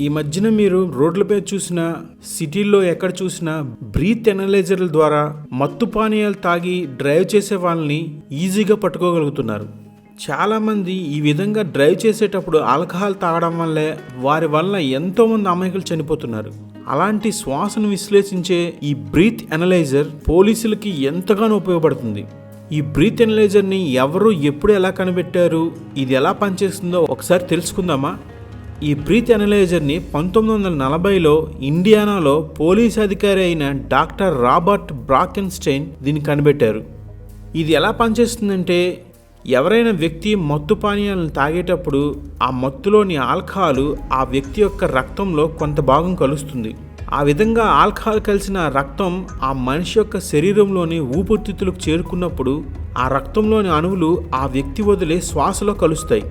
ఈ మధ్యన మీరు రోడ్లపై చూసిన సిటీల్లో ఎక్కడ చూసినా బ్రీత్ ఎనలైజర్ల ద్వారా మత్తు పానీయాలు తాగి డ్రైవ్ చేసే వాళ్ళని ఈజీగా పట్టుకోగలుగుతున్నారు. చాలామంది ఈ విధంగా డ్రైవ్ చేసేటప్పుడు ఆల్కహాల్ తాగడం వల్లే వారి వల్ల ఎంతోమంది అమాయకులు చనిపోతున్నారు. అలాంటి శ్వాసను విశ్లేషించే ఈ బ్రీత్ ఎనలైజర్ పోలీసులకి ఎంతగానో ఉపయోగపడుతుంది. ఈ బ్రీత్ ఎనలైజర్ని ఎవరు ఎప్పుడు ఎలా కనిపెట్టారు ఇది ఎలా పనిచేస్తుందో ఒకసారి తెలుసుకుందామా? ఈ బ్రీత్ ఎనలైజర్ని పంతొమ్మిది వందల నలభైలో ఇండియానాలో పోలీస్ అధికారి అయిన డాక్టర్ రాబర్ట్ బ్రాకెన్స్టైన్ దీన్ని కనిపెట్టారు. ఇది ఎలా పనిచేస్తుందంటే ఎవరైనా వ్యక్తి మత్తు పానీయాలను తాగేటప్పుడు ఆ మత్తులోని ఆల్కహాల్ ఆ వ్యక్తి యొక్క రక్తంలో కొంత భాగం కలుస్తుంది. ఆ విధంగా ఆల్కహాల్ కలిసిన రక్తం ఆ మనిషి యొక్క శరీరంలోని ఊపిరితిత్తులకు చేరుకున్నప్పుడు ఆ రక్తంలోని అణువులు ఆ వ్యక్తి వదిలే శ్వాసలో కలుస్తాయి.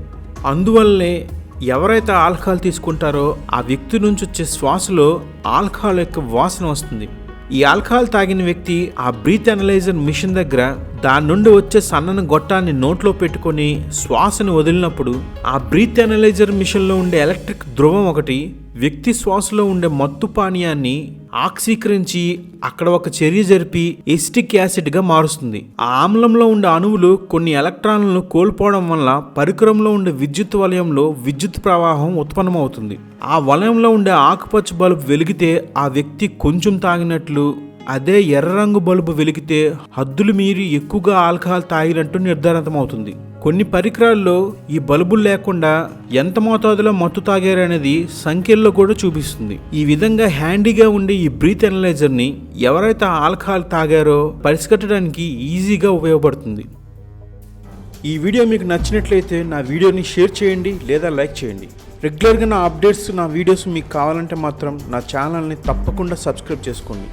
అందువల్లనే ఎవరైతే ఆల్కహాల్ తీసుకుంటారో ఆ వ్యక్తి నుంచి వచ్చే శ్వాసలో ఆల్కహాల్ యొక్క వాసన వస్తుంది. ఈ ఆల్కహాల్ తాగిన వ్యక్తి ఆ బ్రీత్ అనలైజర్ మిషన్ దగ్గర దాని నుండి వచ్చే సన్నని గొట్టాన్ని నోట్లో పెట్టుకొని శ్వాసను వదిలినప్పుడు ఆ బ్రీత్ అనలైజర్ మిషన్లో ఉండే ఎలక్ట్రిక్ ధ్రువం ఒకటి వ్యక్తి శ్వాసలో ఉండే మత్తు పానీయాన్ని ఆక్సీకరించి అక్కడ ఒక చర్య జరిపి ఎస్టిక్ యాసిడ్గా మారుస్తుంది. ఆ ఆమ్లంలో ఉండే అణువులు కొన్ని ఎలక్ట్రాన్లను కోల్పోవడం వల్ల పరికరంలో ఉండే విద్యుత్ వలయంలో విద్యుత్ ప్రవాహం ఉత్పన్నమవుతుంది. ఆ వలయంలో ఉండే ఆకుపచ్చ బల్బు వెలిగితే ఆ వ్యక్తి కొంచెం తాగినట్లు అదే ఎర్ర రంగు బల్బు వెలిగితే హద్దులు మీరి ఎక్కువగా ఆల్కహాల్ తాగినట్టు నిర్ధారితమవుతుంది. కొన్ని పరికరాల్లో ఈ బల్బులు లేకుండా ఎంత మోతాదులో మత్తు తాగారనేది సంఖ్యల్లో కూడా చూపిస్తుంది. ఈ విధంగా హ్యాండీగా ఉండే ఈ బ్రీత్ ఎనలైజర్ని ఎవరైతే ఆల్కహాల్ తాగారో పరిసికట్టడానికి ఈజీగా ఉపయోగపడుతుంది. ఈ వీడియో మీకు నచ్చినట్లయితే నా వీడియోని షేర్ చేయండి లేదా లైక్ చేయండి. రెగ్యులర్గా నా అప్డేట్స్ నా వీడియోస్ మీకు కావాలంటే మాత్రం నా ఛానల్ని తప్పకుండా సబ్స్క్రైబ్ చేసుకోండి.